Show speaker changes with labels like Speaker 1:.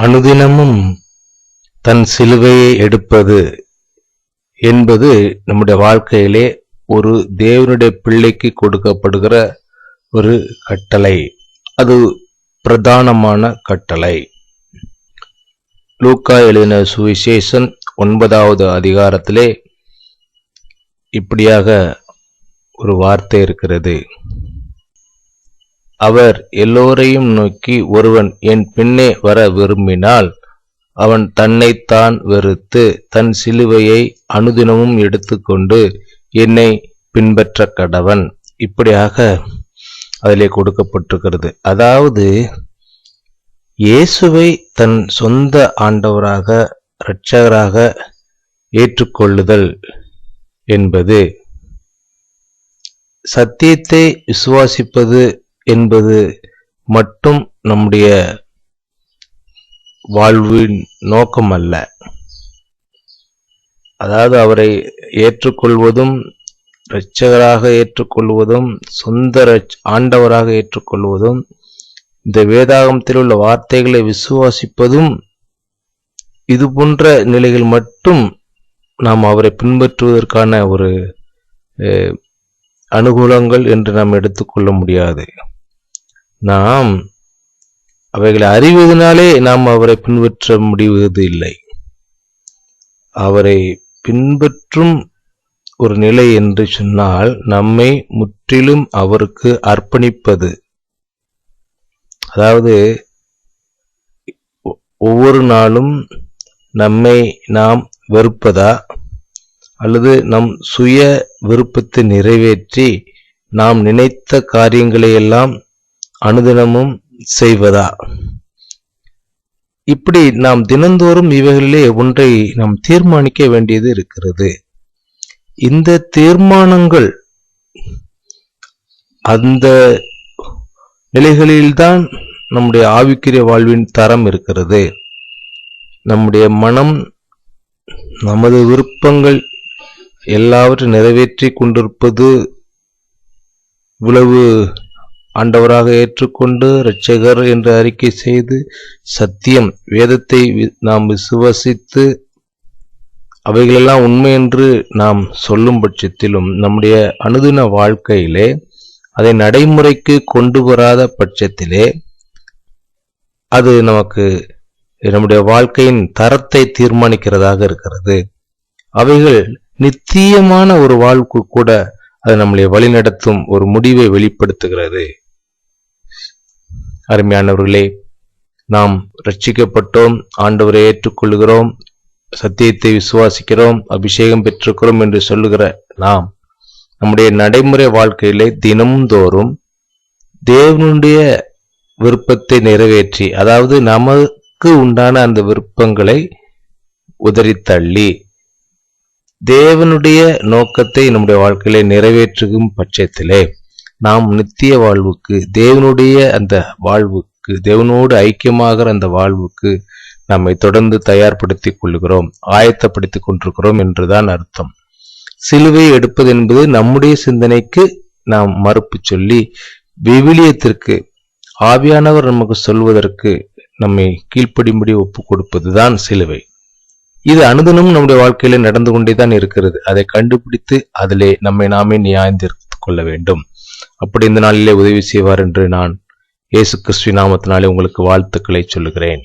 Speaker 1: அனுதினமும் தன் சிலுவையை எடுப்பது என்பது நம்முடைய வாழ்க்கையிலே ஒரு தேவனுடைய பிள்ளைக்கு கொடுக்கப்படுகிற ஒரு கட்டளை. அது பிரதானமான கட்டளை. லூக்கா எழுதின சுவிசேஷன் ஒன்பதாவது அதிகாரத்திலே இப்படியாக ஒரு வார்த்தை இருக்கிறது. அவர் எல்லோரையும் நோக்கி ஒருவன் என் பின்னே வர விரும்பினால் அவன் தன்னைத்தான் வெறுத்து தன் சிலுவையை அனுதினமும் எடுத்துக்கொண்டு என்னை பின்பற்ற கடவன். இப்படியாக அதிலே கொடுக்கப்பட்டிருக்கிறது. அதாவது இயேசுவை தன் சொந்த ஆண்டவராக இரட்சகராக ஏற்றுக்கொள்ளுதல் என்பது சத்தியத்தை விசுவாசிப்பது என்பது மட்டும் நம்முடைய வாழ்வின் நோக்கம் அல்ல அதாவது அவரை ஏற்றுக்கொள்வதும் இரட்சகராக ஏற்றுக்கொள்வதும் சொந்த ஆண்டவராக ஏற்றுக்கொள்வதும் இந்த வேதாகமத்தில் உள்ள வார்த்தைகளை விசுவாசிப்பதும் இது போன்ற நிலைகள் மட்டும் நாம் அவரை பின்பற்றுவதற்கான ஒரு அனுகூலங்கள் என்று நாம் எடுத்துக்கொள்ள முடியாது. நாம் அவைகளை அறிவதனாலே நாம் அவரை பின்பற்ற முடிவது இல்லை. அவரை பின்பற்றும் ஒரு நிலை என்று சொன்னால் நம்மை முற்றிலும் அவருக்கு அர்ப்பணிப்பது. அதாவது ஒவ்வொரு நாளும் நம்மை நாம் வெறுப்பதா? அல்லது நம் சுய விருப்பத்தை நிறைவேற்றி நாம் நினைத்த காரியங்களையெல்லாம் அனுதினமும் செய்வதா? இப்படி நாம் தினந்தோறும் இவைகளிலே ஒன்றை நாம் தீர்மானிக்க வேண்டியது இருக்கிறது. இந்த தீர்மானங்கள் அந்த நிலைகளில்தான் நம்முடைய ஆவிக்குரிய வாழ்வின் தரம் இருக்கிறது. நம்முடைய மனம் நமது விருப்பங்கள் எல்லாவற்றையும் நிறைவேற்றி கொண்டிருப்பது இவ்வளவு ஆண்டவராக ஏற்றுக்கொண்டு இரட்சகர் என்று அறிக்கை செய்து சத்தியம் வேதத்தை நாம் விசுவசித்து அவைகளெல்லாம் உண்மை என்று நாம் சொல்லும் பட்சத்திலும் நம்முடைய அனுதின வாழ்க்கையிலே அதை நடைமுறைக்கு கொண்டு வராத பட்சத்திலே அது நமக்கு நம்முடைய வாழ்க்கையின் தரத்தை தீர்மானிக்கிறதாக இருக்கிறது. அவைகள் நித்தியமான ஒரு வாழ்வுக்கு கூட அது நம்மளை வழிநடத்தும் ஒரு முடிவை வெளிப்படுத்துகிறது. அருமையானவர்களே நாம் ரட்சிக்கப்பட்டோம் ஆண்டவரை ஏற்றுக்கொள்கிறோம் சத்தியத்தை விசுவாசிக்கிறோம் அபிஷேகம் பெற்றிருக்கிறோம் என்று சொல்லுகிற நாம் நம்முடைய நடைமுறை வாழ்க்கையிலே தினம்தோறும் தேவனுடைய விருப்பத்தை நிறைவேற்றி அதாவது நமக்கு உண்டான அந்த விருப்பங்களை உதறித்தள்ளி தேவனுடைய நோக்கத்தை நம்முடைய வாழ்க்கையிலே நிறைவேற்றும் பட்சத்திலே நாம் நித்திய வாழ்வுக்கு தேவனுடைய அந்த வாழ்வுக்கு தேவனோடு ஐக்கியமாகிற அந்த வாழ்வுக்கு நம்மை தொடர்ந்து தயார்படுத்திக் கொள்கிறோம் ஆயத்தப்படுத்திக் கொண்டிருக்கிறோம் என்றுதான் அர்த்தம். சிலுவை எடுப்பது என்பது நம்முடைய சிந்தனைக்கு நாம் மறுப்பு சொல்லி விவிலியத்திற்கு ஆவியானவர் நமக்கு சொல்வதற்கு நம்மை கீழ்ப்படிம்படி ஒப்பு கொடுப்பதுதான் சிலுவை. இது அனுதினமும் நம்முடைய வாழ்க்கையில நடந்து கொண்டே தான் இருக்கிறது. அதை கண்டுபிடித்து அதிலே நம்மை நாமே நியாயந்திருக்கும் கொள்ள வேண்டும். அப்படி இந்த நாளிலே உதவி செய்வார் என்று நான் இயேசு கிறிஸ்துவின் நாமத்தினாலே உங்களுக்கு வாழ்த்துக்களை சொல்லுகிறேன்.